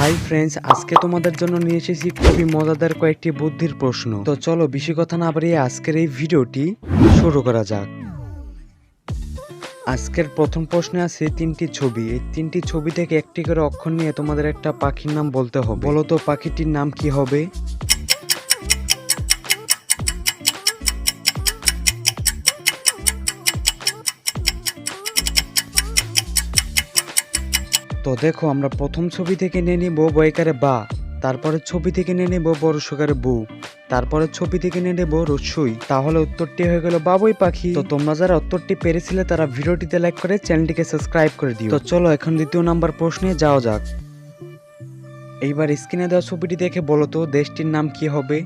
Hi friends, আজকে তোমাদের জন্য নিয়ে এসেছি খুবই মজাদার কয়েকটি বুদ্ধির প্রশ্ন। তো চলো, বেশি কথা না বাড়িয়ে আজকের এই ভিডিওটি শুরু করা যাক। আজকের প্রথম প্রশ্নে আছে তিনটি ছবি। এই তিনটি ছবি থেকে একটি করে অক্ষর নিয়ে তোমাদের একটা পাখির নাম বলতে হবে। বলো তো, পাখিটির নাম কি হবে? তো দেখো, আমরা প্রথম ছবি থেকে নিয়ে নিব বয়কারে বা তারপরে ছবি থেকে নিয়ে নেব বড় সকারে বউ তারপরে ছবি থেকে নিয়ে নেব রসুই। তাহলে উত্তরটি হয়ে গেল বাবুই পাখি। তো তোমরা যারা উত্তরটি পেরেছিলে, তারা ভিডিওটিতে লাইক করে চ্যানেলটিকে সাবস্ক্রাইব করে দিও। তো চলো, এখন দ্বিতীয় নাম্বার প্রশ্নে যাওয়া যাক। এইবার স্ক্রিনে দেওয়া ছবিটি দেখে বলো তো, দেশটির নাম কি হবে?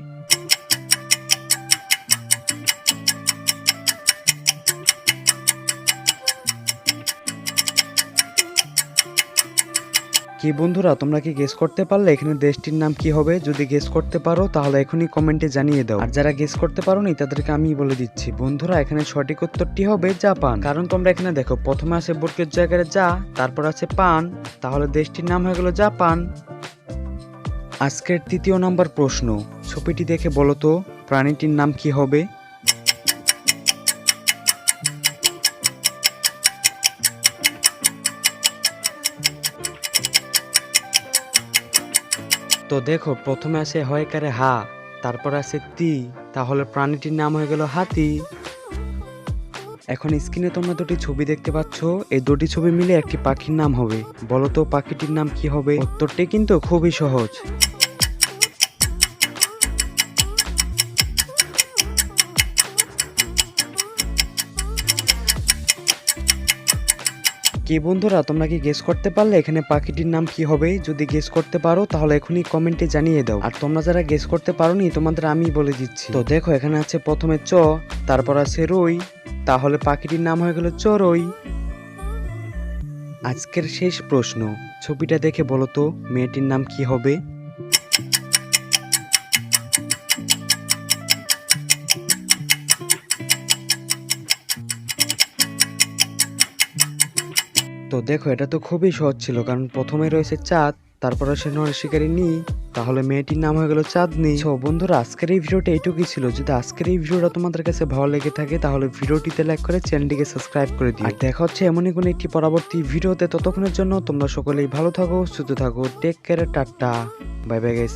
কি বন্ধুরা, তোমরা কি গেস করতে পারলে এখানে দেশটির নাম কি হবে? যদি গেস করতে পারো, তাহলে এখনই কমেন্টে জানিয়ে দাও। আর যারা গেস করতে পারোনি, তাদেরকে আমি বলে দিচ্ছি, বন্ধুরা, এখানে সঠিক উত্তরটি হবে জাপান। কারণ তোমরা এখানে দেখো, প্রথমে আছে বর্গের জায়গায় যা, তারপর আছে পান। তাহলে দেশটির নাম হয়ে গেল জাপান। আজকের তৃতীয় নাম্বার প্রশ্ন, ছবিটি দেখে বলো তো, প্রাণীটির নাম কি হবে? তো দেখো, প্রথমে আসে হয় কারে হা, তারপর আসে তি, তাহলে প্রাণীটির নাম হয়ে গেল হাতি। এখন স্ক্রিনে তোমরা দুটি ছবি দেখতে পাচ্ছ, এই দুটি ছবি মিলে একটি পাখির নাম হবে। বলো তো পাখিটির নাম কি হবে? উত্তরটি কিন্তু খুবই সহজ। কি বন্ধুরা, তোমরা কি গেস করতে পারলে এখানে পাখিটির নাম কি হবে? যদি গেস করতে পারো, তাহলে এখনই কমেন্টে জানিয়ে দাও। আর তোমরা যারা গেস করতে পারোনি, তোমাদের আমি বলে দিচ্ছি। তো দেখো, এখানে আছে প্রথমে চ, তারপর আছে রই। তাহলে পাখিটির নাম হয়ে গেল চরই। আজকের শেষ প্রশ্ন, ছবিটা দেখে বলো তো, মেয়েটির নাম কি হবে? তো দেখো, এটা তো খুবই সহজ ছিল, কারণ প্রথমে রয়েছে চাঁদ, তারপরে সে শিকারী নি, তাহলে মেয়েটির নাম হয়ে গেল চাঁদনি। সো বন্ধুরা, আজকের এই ভিডিওটা এইটুকুই ছিল। যদি আজকের এই ভিডিওটা তোমাদের কাছে ভালো লেগে থাকে, তাহলে ভিডিওটিতে লাইক করে চ্যানেলটিকে সাবস্ক্রাইব করে দিও। আর দেখা হচ্ছে এমনই কোনো একটি পরবর্তী ভিডিওতে, ততক্ষণের জন্য তোমরা সকলেই ভালো থাকো, সুস্থ থাকো take care tata bye bye guys